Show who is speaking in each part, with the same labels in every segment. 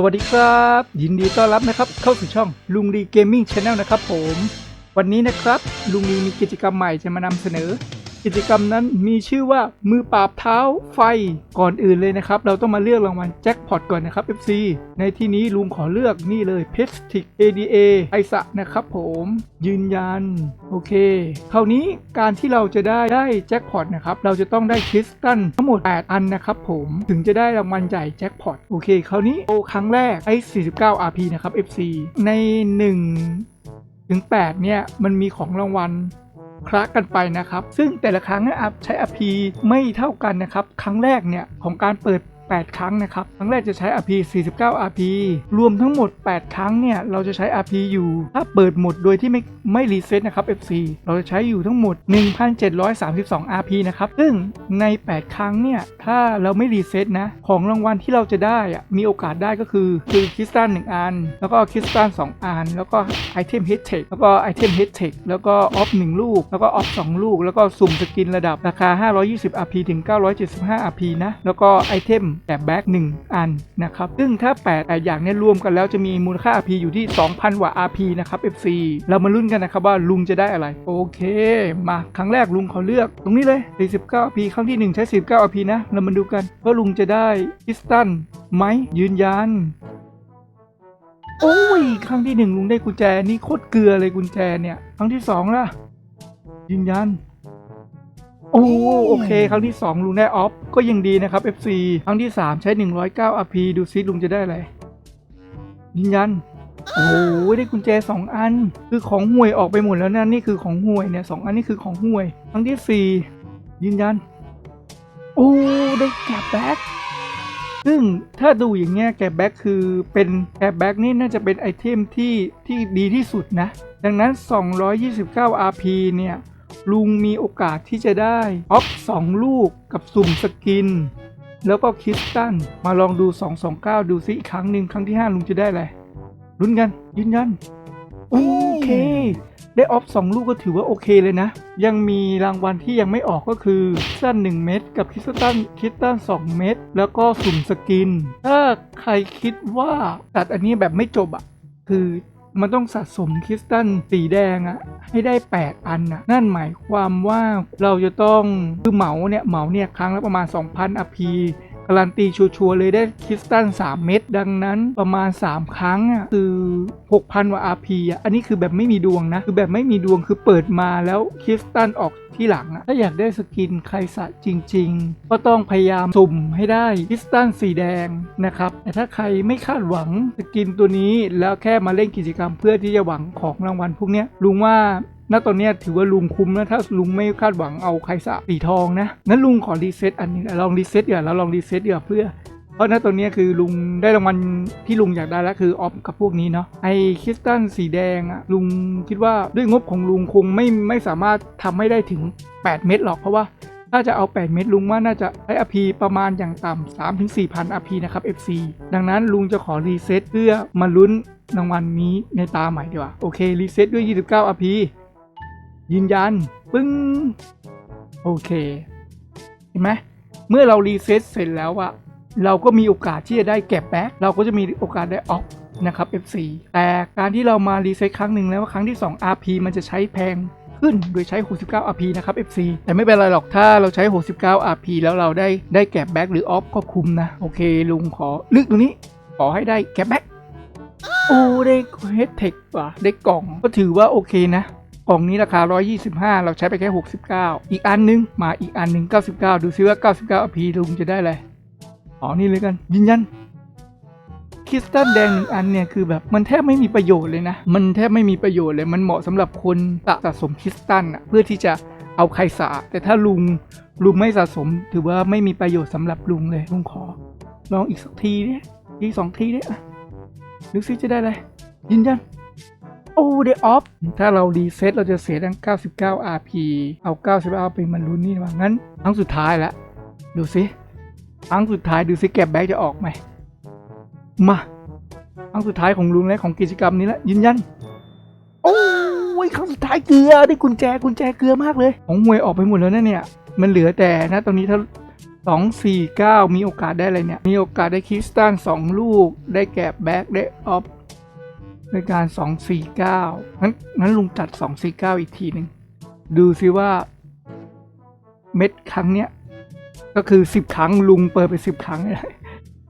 Speaker 1: สวัสดีครับ ยินดีต้อนรับนะครับ เข้าสู่ช่องลุงดีเกมมิ่งชาแนลนะครับผม วันนี้นะครับ ลุงดีมีกิจกรรมใหม่จะมานำเสนอ กิจกรรมนั้นมีชื่อว่ามือปราบเท้าไฟก่อนอื่นเลยนะครับ เราต้องมาเลือกรางวัลแจ็คพอตก่อนนะครับ FC ในที่นี้ลุงขอเลือกนี่เลยเพชติก ADA ไอสะนะครับผมยืนยัน โอเค คราวนี้การที่เราจะได้ได้แจ็คพอตนะครับ เราจะต้องได้คริสตัลทั้งหมด 8 อันนะครับผมถึงจะได้รางวัลใหญ่แจ็คพอตโอเค คราวนี้โอครั้งแรกไอ้49 RP นะครับ FC ใน 1 ถึง 8 เนี่ย มันมีของรางวัล คละกันไปนะครับ ซึ่งแต่ละครั้งอัพใช้อพีไม่เท่ากันนะครับ ครั้งแรกเนี่ยของการเปิด 8 ครั้งนะครับ ครั้งแรกจะใช้ RP 49 RP รวมทั้งหมด 8 ครั้งเนี่ยเราจะใช้ RP อยู่ ถ้าเปิดหมดโดยที่ไม่ไม่รีเซ็ตนะครับ FC เราจะใช้อยู่ทั้งหมด 1,732 RP นะครับ ซึ่งใน 8 ครั้งเนี่ยถ้าเราไม่รีเซ็ตนะ ของรางวัลที่เราจะได้อะมีโอกาสได้ก็คือคือคริสตัล1อัน แล้วก็คริสตัล2อัน แล้วก็ไอเทมเฮดเทคแล้วก็ไอเทมเฮดเทคแล้วก็ออฟ1ลูก แล้วก็ออฟ2ลูก แล้วก็สุ่มสกินระดับราคา 520 RP ถึง 975 RP นะ แล้วก็ไอเทมแบบแบ็ก1 อันนะครับ ซึ่งถ้า8 8อย่างเนี้รวมกันแล้วจะมีมูลค่า RP อยู่ที่ 2,000กว่า RP นะครับ FC เรามาลุ้นกันนะครับว่าลุงจะได้อะไร โอเค มาครั้งแรกลุงเขอเลือกตรงนี้เลย 49 RP ครั้งที่ 1 ใช้ 49 RP นะ เรามาดูกันว่าลุงจะได้พิสตันไหมยืนยันโอ้ยครั้งที่หนึ่งลุงได้กุญแจนี่โคตรเกลือเลยกุญแจเนี่ย ครั้งที่สองล่ะยืนยัน โอ้โอเค ครั้งที่สองลุงได้ออฟ ก็ยังดีนะครับ FC ครั้งที่สามใช้ 109 RP ดูซิลุงจะได้อะไรยืนยัน โอ้โหได้กุญแจสองอัน คือของห่วยออกไปหมดแล้วนะนี่คือของห่วยเนี่ยสองอันนี้คือของห่วย ครั้งที่สี่ยืนยัน โอ้ได้แกะแบ็คซึ่งถ้าดูอย่างเงี้ยแกะแบ็คคือเป็นแกะแบ็คนี่น่าจะเป็นไอเทมที่ที่ดีที่สุดนะ ดังนั้น 229 RP เนี่ย ลุงมีโอกาสที่จะได้ออฟ2ลูกกับสุ่มสกิน แล้วก็คิสตัน มาลองดู 229 ดูซิอีกครั้งหนึ่งครั้งที่ 5 ลุงจะได้อะไรลุ้นกัน ยืนยัน โอเค ได้ออฟสองลูกก็ถือว่าโอเคเลยนะ ยังมีรางวัลที่ยังไม่ออกก็คือสตัน1เม็ดกับคิสตันคิสตัน2เม็ดแล้วก็สุ่มสกิน ถ้าใครคิดว่าตัดอันนี้แบบไม่จบอะคือ มันต้องสะสมคริสตัลสีแดงอะให้ได้ 8 อันอะนั่นหมายความว่าเราจะต้องคือเหมาเนี่ยเหมาเนี่ยครั้งละประมาณ 2,000อพี การันตีชัวร์เลยได้คริสตัล3 เม็ดดังนั้นประมาณ 3 ครั้งอะคือ 6,000กว่า RP อะอันนี้คือแบบไม่มีดวงนะ คือแบบไม่มีดวงคือเปิดมาแล้วคริสตัลออกที่หลังอะถ้าอยากได้สกินใครสะจริง ๆ ก็ต้องพยายามสุ่มให้ได้คริสตัลสีแดงนะครับ แต่ถ้าใครไม่คาดหวังสกินตัวนี้แล้วแค่มาเล่นกิจกรรมเพื่อที่จะหวังของรางวัลพวกเนี้ยลุงว่า ณตอนนี้ถือว่าลุงคุ้มนะถ้าลุงไม่คาดหวังเอาใครสะสีทองนะงั้นลุงขอรีเซ็ตอันนี้ลองรีเซ็ตเดี๋ยวแล้วลองรีเซ็ตเดี๋ยวเพื่อเพราะณตอนนี้คือลุงได้รางวัลที่ลุงอยากได้แล้วคือออฟกับพวกนี้เนาะไอคริสตัลสีแดงอะลุงคิดว่าด้วยงบของลุงคงไม่ไม่สามารถทำให้ได้ถึง 8 เม็ดหรอกเพราะว่าถ้าจะเอา 8 เม็ดลุงว่าน่าจะใช้ RP ประมาณอย่างต่ำ3ถึง4,000 RP นะครับ FC ดังนั้นลุงจะขอรีเซ็ตเพื่อมาลุ้นรางวัลนี้ในตาใหม่ดีกว่า โอเค รีเซ็ตด้วย 29 RP ยืนยัน ปึ้ง โอเค เห็นไหมเมื่อเรารีเซ็ตเสร็จแล้วอะเราก็มีโอกาสที่จะได้แก็บแบ็คเราก็จะมีโอกาสได้ออกนะครับ F4 แต่การที่เรามารีเซ็ตครั้งหนึ่งแล้วครั้งที่ 2 RP มันจะใช้แพงขึ้นโดยใช้ 69 RP นะครับ F4 แต่ไม่เป็นไรหรอกถ้าเราใช้ 69 RP แล้วเราได้ได้แก็บแบ็คหรือออฟก็คุ้มนะ โอเค ลุงขอลือกตรงนี้ ขอให้ได้แก็บแบ็คโอ้ได้เฮดเทคว่ะได้กล่องก็ถือว่าโอเคนะ กล่องนี้ราคา 125 เราใช้ไปแค่ 69 อีกอันนึง มาอีกอันหนึ่ง99 ดูซิว่า 99อพีลุงจะได้อะไร อ๋อ นี่เลยกัน ยืนยันคริสตัลแดงหนึ่งอันเนี่ยคือแบบมันแทบไม่มีประโยชน์เลยนะ มันแทบไม่มีประโยชน์เลย มันเหมาะสำหรับคนสะสะสมคริสตัลอะเพื่อที่จะเอาใครสะแต่ถ้าลุงลุงไม่สะสม ถือว่าไม่มีประโยชน์สำหรับลุงเลยลุงขอ ลองอีกสักทีเนี่ยอีกสองทีเนี่ยดูซิจะได้อะไรยืนยัน โอ้ได้ออฟถ้าเรารีเซ็ตเราจะเสียทั้ง 99 RP เอา 99 ไปมันรุนนี่ว่างั้นครั้งสุดท้ายแล้ว ดูสิครั้งสุดท้ายดูสิแก็บแบ็กจะออกไหม มาครั้งสุดท้ายของลุงและของกิจกรรมนี้แล้วยืนยัน โอ้ยครั้งสุดท้ายเกลือได้กุญแจกุญแจเกลือมากเลย ของหวยออกไปหมดแล้วนะเนี่ย มันเหลือแต่นะตอนนี้ถ้า249มีโอกาสได้อะไรเนี่ย มีโอกาสได้คริสตัน2ลูก ได้แกบแบ็กได้ออฟ ในการ 249งั้นงั้นลุงจัด 249 อีกทีหนึ่งดูซิว่าเม็ดครั้งเนี้ยก็คือ 10 ครั้งลุงเปิดไป 10 ครั้ง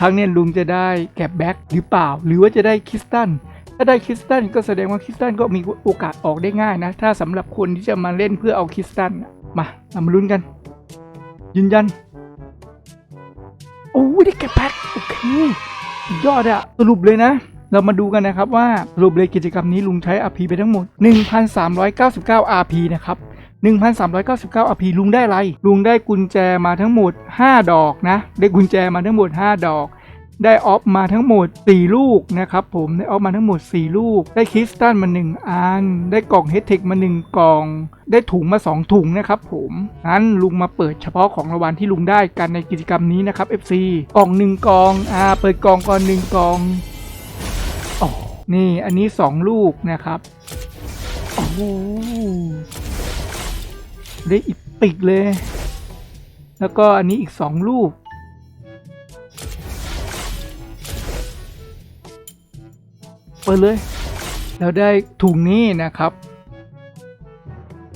Speaker 1: ครั้งเนี้ยลุงจะได้แกบแบ็กหรือเปล่า หรือว่าจะได้คริสตันถ้าได้คริสตันก็แสดงว่าคริสตันก็มีโอกาสออกได้ง่ายนะ ถ้าสำหรับคนที่จะมาเล่นเพื่อเอาคริสตันมาเรามาลุ้นกัน ยืนยันโอ้ยได้แกะแพ็คโอเคยอดอะสรุปเลยนะ เรามาดูกันนะครับว่ารุปเลยกิจกรรมนี้ลุงใช้ RP ไปทั้งหมด 1,399 RP นะครับ1,399 RP ลุงได้อะไร ลุงได้กุญแจมาทั้งหมด 5 ดอกนะ ได้กุญแจมาทั้งหมด 5 ดอก ได้ออฟมาทั้งหมด 4 ลูกนะครับผม ได้ออฟมาทั้งหมด 4 ลูก ได้คริสตัลมา 1 อัน ได้กล่องเฮดเทคมา 1 กล่อง ได้ถุงมา 2 ถุงนะครับผมงั้นลุงมาเปิดเฉพาะของรางวัลที่ลุงได้กันในกิจกรรมนี้นะครับ FC กล่อง 1 กล่อง อ่า เปิดกล่องก่อน 1 กล่อง นี่อันนี้2ลูกนะครับ โอ้โหได้อีกปิกเลย แล้วก็อันนี้อีก2ลูก เปิดเลย แล้วได้ถุงนี้นะครับ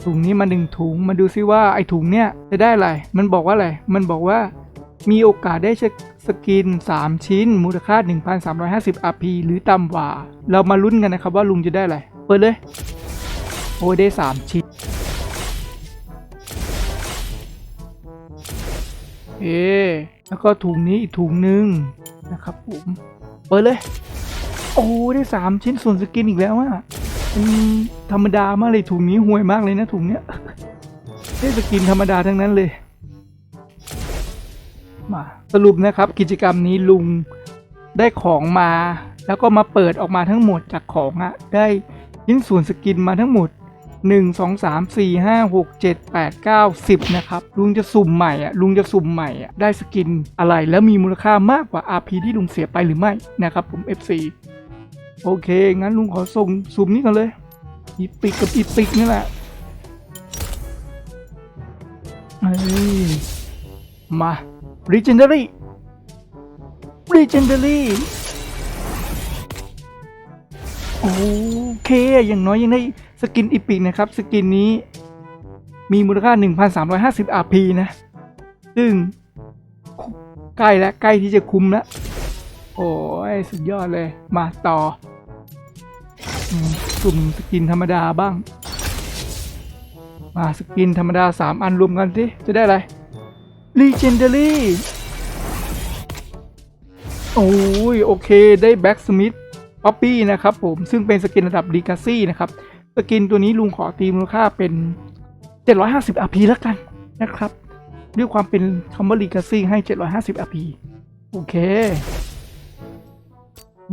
Speaker 1: ถุงนี้มาหนึ่งถุง มาดูซิว่าไอถุงเนี้ยจะได้อะไร มันบอกว่าอะไร มันบอกว่ามีโอกาสได้ สกิน 3 ชิ้น มูลค่า 1,350 RP หรือต่ำกว่า เรามาลุ้นกันนะครับว่าลุงจะได้อะไร เปิดเลย โอ้ได้ 3 ชิ้น เอ แล้วก็ถุงนี้อีกถุงหนึ่งนะครับผม เปิดเลย โอ้ได้สามชิ้นส่วนสกินอีกแล้วอะธรรมดามากเลยถุงนี้ห่วยมากเลยนะถุงเนี้ยได้สกินธรรมดาทั้งนั้นเลย มา สรุปนะครับกิจกรรมนี้ลุงได้ของมา แล้วก็มาเปิดออกมาทั้งหมดจากของอะได้ชิ้นส่วนสกินมาทั้งหมด 1 2 3 4 5 6 7 8 9 10 นะครับ ลุงจะสุ่มใหม่อะลุงจะสุ่มใหม่อะได้สกินอะไรแล้วมีมูลค่ามากกว่า RP ที่ลุงเสียไปหรือไม่นะครับผม FC โอเค งั้นลุงขอส่งสุ่มนี้กันเลย อีปิกกับอีปิกนี่แหละมา Legendary Legendary โอเค อย่างน้อยยังได้สกินอีปิกนะครับ สกินนี้มีมูลค่า 1,350 RP นะ ซึ่งใกล้แล้วใกล้ที่จะคุ้มแล้ว โอ้ย สุดยอดเลย มาต่อสุ่มสกินธรรมดาบ้าง มาสกินธรรมดา 3 อันรวมกันสิ จะได้อะไร Legendary โอ้ยโอเคได้แบ็กสมิธป๊อปปี้นะครับผม ซึ่งเป็นสกินระดับดีกาซี่นะครับ สกินตัวนี้ลุงขอตีมูลค่าเป็น 750 RP แล้วกันนะครับ ด้วยความเป็นคำว่าลีกาซี่ให้ 750 RP โอเค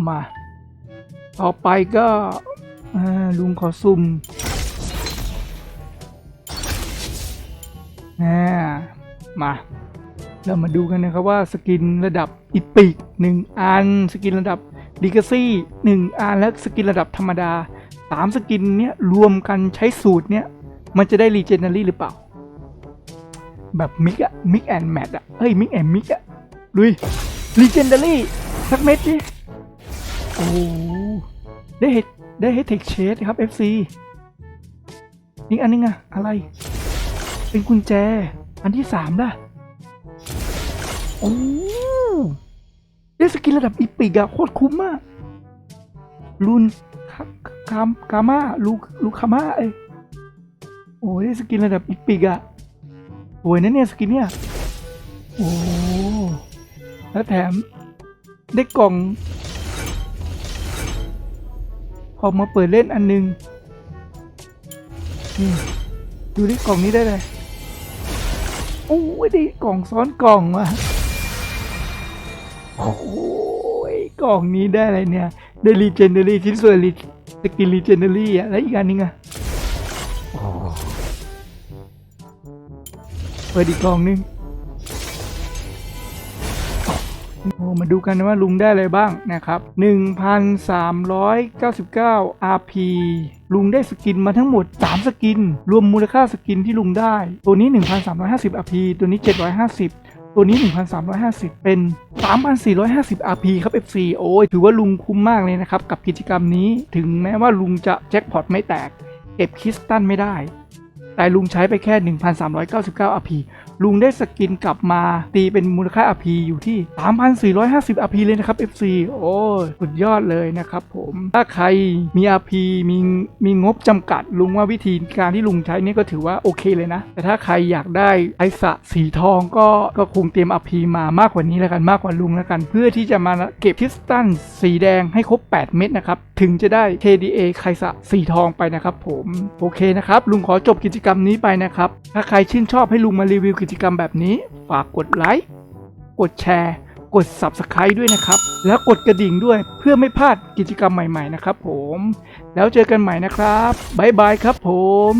Speaker 1: มา ต่อไปก็ลุงขอซุ่มนะ มา เรามาดูกันนะครับว่าสกินระดับอีปิกหนึ่งอัน สกินระดับดีกาซี่หนึ่งอันและสกินระดับธรรมดาสามสกินเนี้ยรวมกันใช้สูตรเนี้ยมันจะได้รีเจนเนารีหรือเปล่า แบบมิกอะมิกแอนแมทอะเฮ้ยมิกแอนมิกอะลุยรีเจนเดารี่สักเม็ดดิโอ้ได้เฮดได้เฮดเทคเชดครับ FC อีกอันนึงอะอะไร เป็นกุญแจ อันที่สามล่ะ โอ้ได้สกินระดับอีปิกอะโคตรคุ้มมากลุนคาคามกามาลูลูคามาเอ้ยโอ้ยได้สกินระดับอีปิกอะสวยนะเนี่ยสกินเนี่ยโอ้แล้วแถมได้กล่องออกมาเปิดเล่นอันหนึงนี่ดูดิกล่องนี้ได้เลย โอ้ยได้กล่องซ้อนกล่องว่ะโอ้ยกล่องนี้ได้อะไรเนี่ยได้รีเจนเนอรี่ชิ้นส่วนรีสกินรีเจนเนอรี่อะแล้วอีกอันนึงอะโอ้เปิดอีกกล่องนึงโอ้มาดูกันนะว่าลุงได้อะไรบ้างนะครับ 1,399 RP ลุงได้สกินมาทั้งหมด 3 สกิน รวมมูลค่าสกินที่ลุงได้ ตัวนี้ 1,350 RP ตัวนี้ 750 ตัวนี้ 1,350 เป็น 3,450 RP ครับ FC โอ้ยถือว่าลุงคุ้มมากเลยนะครับ กับกิจกรรมนี้ ถึงแม้ว่าลุงจะแจ็คพอตไม่แตก เก็บคริสตัลไม่ได้ แต่ลุงใช้ไปแค่ 1,399 RP ลุงได้สกินกลับมาตีเป็นมูลค่า RP อยู่ที่ 3,450 RP เลยนะครับ FC โอ้ยสุดยอดเลยนะครับผม ถ้าใครมี RP มีมีงบจำกัด ลุงว่าวิธีการที่ลุงใช้นี่ก็ถือว่าโอเคเลยนะ แต่ถ้าใครอยากได้ไอสะสีทองก็ก็คงเตรียม RP มามากกว่านี้แล้วกันมากกว่าลุงแล้วกัน เพื่อที่จะมาเก็บคริสตัลสีแดงให้ครบ 8 เม็ดนะครับ ถึงจะได้ KDA ไคสะสีทองไปนะครับผมโอเคนะครับ ลุงขอจบกิจกรรมนี้ไปนะครับ ถ้าใครชื่นชอบให้ลุงมารีวิวกิจกรรมแบบนี้ ฝากกดไลค์กดแชร์กด Subscribe ด้วยนะครับ แล้วกดกระดิ่งด้วยเพื่อไม่พลาดกิจกรรมใหม่ๆนะครับผม แล้วเจอกันใหม่นะครับบ๊ายบายครับผม